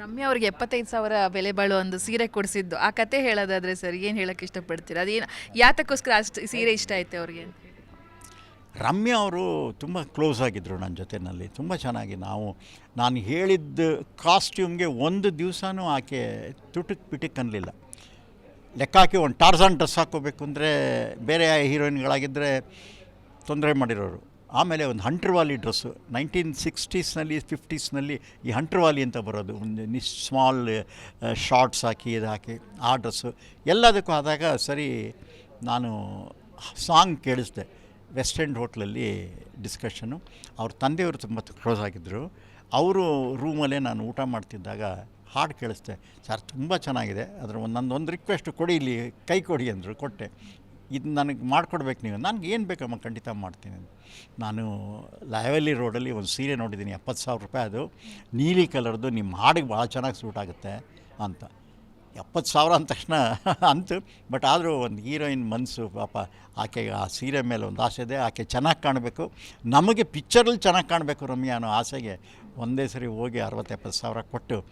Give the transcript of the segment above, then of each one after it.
ರಮ್ಯಾ ಅವ್ರಿಗೆ ಎಪ್ಪತ್ತೈದು ಸಾವಿರ ಬೆಲೆ ಬಾಳು ಒಂದು ಸೀರೆ ಕೊಡಿಸಿದ್ದು. ಆ ಕತೆ ಹೇಳೋದಾದ್ರೆ ಸರ್, ಏನು ಹೇಳಕ್ಕೆ ಇಷ್ಟಪಡ್ತೀರಾ? ಅದೇನು ಯಾತಕ್ಕೋಸ್ಕರ ಅಷ್ಟು ಸೀರೆ ಇಷ್ಟ ಆಯ್ತು ಅವ್ರಿಗೆ ರಮ್ಯಾ ಅವರು ತುಂಬ ಕ್ಲೋಸ್ ಆಗಿದ್ದರು ನನ್ನ ಜೊತೆಯಲ್ಲಿ ತುಂಬ ಚೆನ್ನಾಗಿ ನಾವು, ನಾನು ಹೇಳಿದ್ದ ಕಾಸ್ಟ್ಯೂಮ್ಗೆ ಒಂದು ದಿವಸನೂ ಆಕೆ ತುಟುಕ್ ಪಿಟುಕ್ ಅನ್ನಲಿಲ್ಲ ಲೆಕ್ಕ ಹಾಕಿ ಒಂದು ಟಾರ್ಸನ್ ಡ್ರೆಸ್ ಹಾಕೋಬೇಕು ಅಂದರೆ ಬೇರೆ ಹೀರೋಯಿನ್ಗಳಾಗಿದ್ದರೆ ತೊಂದರೆ ಮಾಡಿರೋರು. ಆಮೇಲೆ ಒಂದು ಹಂಟ್ರವಾಲಿ ಡ್ರೆಸ್ಸು ನೈನ್ಟೀನ್ ಸಿಕ್ಸ್ಟೀಸ್ನಲ್ಲಿ ಫಿಫ್ಟೀಸ್ನಲ್ಲಿ ಈ ಹಂಟ್ರವಾಲಿ ಅಂತ ಬರೋದು. ಒಂದು ನಿ ಸ್ಮಾಲ್ ಶಾರ್ಟ್ಸ್ ಹಾಕಿ, ಇದು ಹಾಕಿ, ಆ ಡ್ರೆಸ್ಸು ಎಲ್ಲದಕ್ಕೂ ಆದಾಗ ಸರಿ, ನಾನು ಸಾಂಗ್ ಕೇಳಿಸ್ದೆ. ವೆಸ್ಟ್ ಎಂಡ್ ಹೋಟ್ಲಲ್ಲಿ ಡಿಸ್ಕಷನ್ನು ಅವ್ರ ತಂದೆಯವರು ತುಂಬ ಕ್ಲೋಸ್ ಆಗಿದ್ದರು ಅವರು ರೂಮಲ್ಲೇ ನಾನು ಊಟ ಮಾಡ್ತಿದ್ದಾಗ ಹಾಡು ಕೇಳಿಸ್ದೆ. ಸರ್ ತುಂಬ ಚೆನ್ನಾಗಿದೆ. ಅದರ ಒಂದು ನಂದು ಒಂದು ರಿಕ್ವೆಸ್ಟ್ ಕೊಡಿ ಇಲ್ಲಿ, ಕೈ ಕೊಡಿ ಅಂದರು, ಕೊಟ್ಟೆ. ಇದು ನನಗೆ ಮಾಡಿಕೊಡ್ಬೇಕು ನೀವು. ನನಗೆ ಏನು ಬೇಕಮ್ಮ ಖಂಡಿತ ಮಾಡ್ತೀನಿ. ನಾನು ಲಾಯವೆಲ್ಲಿ ರೋಡಲ್ಲಿ ಒಂದು ಸೀರೆ ನೋಡಿದ್ದೀನಿ, ಎಪ್ಪತ್ತು ಸಾವಿರ ರೂಪಾಯಿ ಅದು. ನೀಲಿ ಕಲರ್ದು ನಿಮ್ಮ ಹಾಡಿಗೆ ಭಾಳ ಚೆನ್ನಾಗಿ ಸೂಟ್ ಆಗುತ್ತೆ ಅಂತ. ಎಪ್ಪತ್ತು ಸಾವಿರ ಅಂದ ತಕ್ಷಣ ಅಂತು. ಬಟ್ ಆದರೂ ಒಂದು ಹೀರೋಯಿನ್ ಮನಸ್ಸು ಪಾಪ ಆಕೆಗೆ ಆ ಸೀರೆ ಮೇಲೆ ಒಂದು ಆಸೆ ಇದೆ, ಆಕೆ ಚೆನ್ನಾಗಿ ಕಾಣಬೇಕು. ನಮಗೆ ಪಿಕ್ಚರಲ್ಲಿ ಚೆನ್ನಾಗಿ ಕಾಣಬೇಕು ರಮ್ಯ ಅನ್ನೋ ಆಸೆಗೆ ಒಂದೇ ಸರಿ ಹೋಗಿ ಅರವತ್ತು, ಎಪ್ಪತ್ತು ಸಾವಿರ ಕೊಟ್ಟು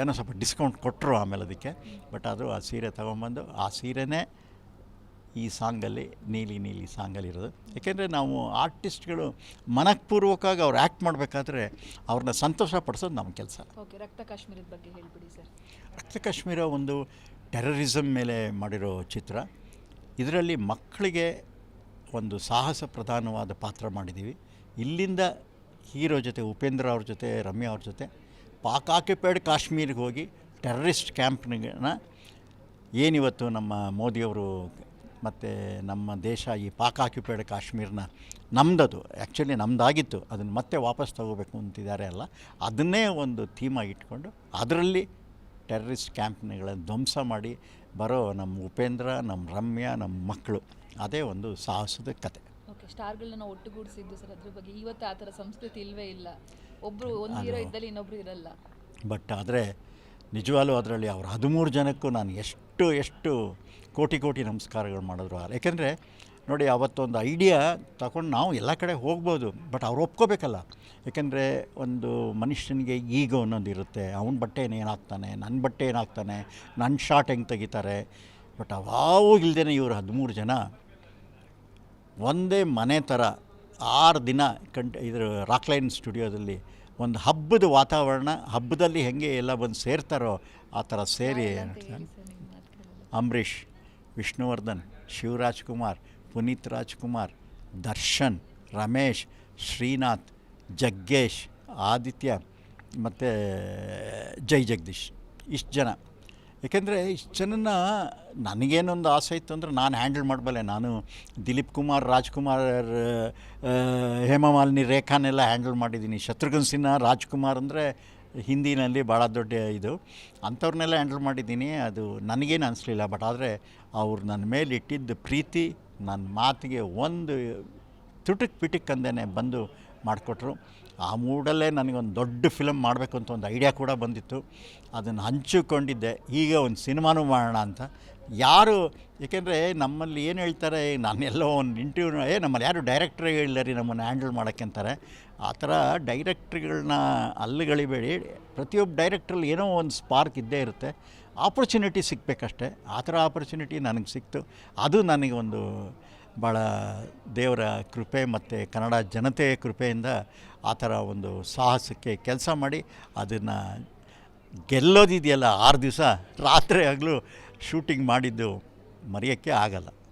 ಏನೋ ಸ್ವಲ್ಪ ಡಿಸ್ಕೌಂಟ್ ಕೊಟ್ಟರು ಆಮೇಲೆ ಅದಕ್ಕೆ. ಬಟ್ ಆದರೂ ಆ ಸೀರೆ ತೊಗೊಂಬಂದು ಆ ಸೀರೆನೇ ಈ ಸಾಂಗಲ್ಲಿ ನೀಲಿ ನೀಲಿ ಸಾಂಗಲ್ಲಿರೋದು ಯಾಕೆಂದರೆ ನಾವು ಆರ್ಟಿಸ್ಟ್ಗಳು ಮನಃಪೂರ್ವಕವಾಗಿ ಅವ್ರು ಆ್ಯಕ್ಟ್ ಮಾಡಬೇಕಾದ್ರೆ ಅವ್ರನ್ನ ಸಂತೋಷ ಪಡಿಸೋದು ನಮ್ಮ ಕೆಲಸ. ಓಕೆ ರಕ್ತ ಕಾಶ್ಮೀರದ ಬಗ್ಗೆ ಹೇಳ್ಬಿಡಿ ಸರ್. ರಕ್ತ ಕಾಶ್ಮೀರ ಒಂದು ಟೆರರಿಸಮ್ ಮೇಲೆ ಮಾಡಿರೋ ಚಿತ್ರ. ಇದರಲ್ಲಿ ಮಕ್ಕಳಿಗೆ ಒಂದು ಸಾಹಸ ಪ್ರಧಾನವಾದ ಪಾತ್ರ ಮಾಡಿದ್ದೀವಿ. ಇಲ್ಲಿಂದ ಹೀರೋ ಜೊತೆ ಉಪೇಂದ್ರ ಅವ್ರ ಜೊತೆ ರಮ್ಯಾ ಅವ್ರ ಜೊತೆ ಪಾಕ್ ಆಕ್ಯುಪೈಡ್ ಕಾಶ್ಮೀರಿಗೆ ಹೋಗಿ ಟೆರರಿಸ್ಟ್ ಕ್ಯಾಂಪ್ನ ಏನಿವತ್ತು ನಮ್ಮ ಮೋದಿಯವರು ಮತ್ತು ನಮ್ಮ ದೇಶ ಈ ಪಾಕ್ ಆಕ್ಯುಪೈಡ್ ಕಾಶ್ಮೀರನ ನಮ್ಮದದು ಆ್ಯಕ್ಚುಲಿ ನಮ್ಮದಾಗಿತ್ತು ಅದನ್ನು ಮತ್ತೆ ವಾಪಸ್ ತಗೋಬೇಕು ಅಂತಿದ್ದಾರೆ ಅಲ್ಲ. ಅದನ್ನೇ ಒಂದು ಥೀಮಾಗಿ ಇಟ್ಕೊಂಡು ಅದರಲ್ಲಿ ಟೆರರಿಸ್ಟ್ ಕ್ಯಾಂಪ್ಗಳನ್ನು ಧ್ವಂಸ ಮಾಡಿ ಬರೋ ನಮ್ಮ ಉಪೇಂದ್ರ ನಮ್ಮ ರಮ್ಯ ನಮ್ಮ ಮಕ್ಕಳು ಅದೇ ಒಂದು ಸಾಹಸದ ಕತೆ. ಓಕೆ ಸ್ಟಾರ್ಗಳನ್ನ ಒಟ್ಟುಗೂಡಿಸಿದ್ದು ಸರ್ ಅದ್ರ ಬಗ್ಗೆ. ಇವತ್ತು ಆ ಥರ ಸಂಸ್ಕೃತಿ ಇಲ್ಲವೇ ಇಲ್ಲ. ಒಬ್ಬರು ಒಂದು ಹೀರೋ ಇದ್ದಲ್ಲಿ ಇನ್ನೊಬ್ರು ಇರಲ್ಲ. ಬಟ್ ಆದರೆ ನಿಜವಾಗ್ಲೂ ಅದರಲ್ಲಿ ಅವ್ರ ಹದಿಮೂರು ಜನಕ್ಕೂ ನಾನು ಎಷ್ಟು ಎಷ್ಟು ಕೋಟಿ ಕೋಟಿ ನಮಸ್ಕಾರಗಳು ಮಾಡಿದ್ರು. ಯಾಕೆಂದರೆ ನೋಡಿ, ಅವತ್ತೊಂದು ಐಡಿಯಾ ತಗೊಂಡು ನಾವು ಎಲ್ಲ ಕಡೆ ಹೋಗ್ಬೋದು, ಬಟ್ ಅವ್ರು ಒಪ್ಕೋಬೇಕಲ್ಲ. ಯಾಕೆಂದರೆ ಒಂದು ಮನುಷ್ಯನಿಗೆ ಈಗೋ ಅನ್ನೋದು ಇರುತ್ತೆ. ಅವನ ಬಟ್ಟೆ ಏನಾಗ್ತಾನೆ ನನ್ನ ಬಟ್ಟೆ ಏನಾಗ್ತಾನೆ ನನ್ನ ಶಾರ್ಟ್ ಹೆಂಗೆ ತೆಗಿತಾರೆ. ಬಟ್ ಅವಾವು ಇಲ್ದೇ ಇವರು ಹದಿಮೂರು ಜನ ಒಂದೇ ಮನೆ ಥರ ಆರು ದಿನ ಕಂಟ್ ಇದ್ರ ರಾಕ್ಲೈನ್ ಸ್ಟುಡಿಯೋದಲ್ಲಿ ಒಂದು ಹಬ್ಬದ ವಾತಾವರಣ ಹಬ್ಬದಲ್ಲಿ ಹೆಂಗೆ ಎಲ್ಲ ಬಂದು ಸೇರ್ತಾರೋ ಆ ಥರ ಸೇರಿ ಅಂಬರೀಷ್ ವಿಷ್ಣುವರ್ಧನ್ ಶಿವರಾಜ್ ಕುಮಾರ್ ಪುನೀತ್ ರಾಜ್ಕುಮಾರ್ ದರ್ಶನ್ ರಮೇಶ್ ಶ್ರೀನಾಥ್ ಜಗ್ಗೇಶ್ ಆದಿತ್ಯ ಮತ್ತು ಜೈ ಜಗದೀಶ್. ಇಷ್ಟು ಜನ. ಏಕೆಂದರೆ ಇಷ್ಟು ಜನನ ನನಗೇನೊಂದು ಆಸೆ ಇತ್ತು ಅಂದರೆ ನಾನು ಹ್ಯಾಂಡಲ್ ಮಾಡಬಲ್ಲೆ. ನಾನು ದಿಲೀಪ್ ಕುಮಾರ್, ರಾಜ್ಕುಮಾರ್ ಹೇಮಮಾಲಿನಿ ರೇಖಾನೆಲ್ಲ ಹ್ಯಾಂಡಲ್ ಮಾಡಿದ್ದೀನಿ. ಶತ್ರುಘ್ನ ಸಿನ್ಹಾ, ರಾಜ್ಕುಮಾರ್ ಅಂದರೆ ಹಿಂದಿನಲ್ಲಿ ಭಾಳ ದೊಡ್ಡ ಇದು. ಅಂಥವ್ರನ್ನೆಲ್ಲ ಹ್ಯಾಂಡಲ್ ಮಾಡಿದ್ದೀನಿ. ಅದು ನನಗೇನು ಅನಿಸ್ಲಿಲ್ಲ. ಬಟ್ ಆದರೆ ಅವ್ರು ನನ್ನ ಮೇಲೆ ಇಟ್ಟಿದ್ದ ಪ್ರೀತಿ ನನ್ನ ಮಾತಿಗೆ ಒಂದು ತುಟಕ್ ಪಿಟಕ್ ಅಂದೇ ಬಂದು ಮಾಡಿಕೊಟ್ರು. ಆ ಮೂಡಲ್ಲೇ ನನಗೊಂದು ದೊಡ್ಡ ಫಿಲಮ್ ಮಾಡಬೇಕು ಅಂತ ಒಂದು ಐಡಿಯಾ ಕೂಡ ಬಂದಿತ್ತು. ಅದನ್ನು ಹಂಚಿಕೊಂಡಿದ್ದೆ. ಈಗ ಒಂದು ಸಿನಿಮಾನೂ ಮಾಡೋಣ ಅಂತ. ಯಾರು, ಏಕೆಂದರೆ ನಮ್ಮಲ್ಲಿ ಏನು ಹೇಳ್ತಾರೆ, ನಾನೆಲ್ಲೋ ಒಂದು ಇಂಟರ್ವ್ಯೂ ಏ, ನಮ್ಮಲ್ಲಿ ಯಾರು ಡೈರೆಕ್ಟ್ರೇ ಹೇಳಿಲ್ಲ ರೀ ನಮ್ಮನ್ನು ಹ್ಯಾಂಡಲ್ ಮಾಡೋಕ್ಕೆ ಅಂತಾರೆ. ಆ ಥರ ಡೈರೆಕ್ಟ್ರ್ಗಳನ್ನ ಅಲ್ಲಿಗಳಿಬೇಡಿ. ಪ್ರತಿಯೊಬ್ಬ ಡೈರೆಕ್ಟ್ರಲ್ಲಿ ಏನೋ ಒಂದು ಸ್ಪಾರ್ಕ್ ಇದ್ದೇ ಇರುತ್ತೆ. ಆಪರ್ಚುನಿಟಿ ಸಿಗಬೇಕಷ್ಟೆ. ಆ ಥರ ಆಪರ್ಚುನಿಟಿ ನನಗೆ ಸಿಕ್ತು. ಅದು ನನಗೆ ಒಂದು ಭಾಳ ದೇವರ ಕೃಪೆ ಮತ್ತು ಕನ್ನಡ ಜನತೆಯ ಕೃಪೆಯಿಂದ ಆ ಥರ ಒಂದು ಸಾಹಸಕ್ಕೆ ಕೆಲಸ ಮಾಡಿ ಅದನ್ನು ಗೆಲ್ಲೋದಿದೆಯಲ್ಲ ಆರು ದಿವಸ ರಾತ್ರಿ ಆಗಲೂ ಶೂಟಿಂಗ್ ಮಾಡಿದ್ದು ಮರೆಯೋಕ್ಕೆ ಆಗಲ್ಲ.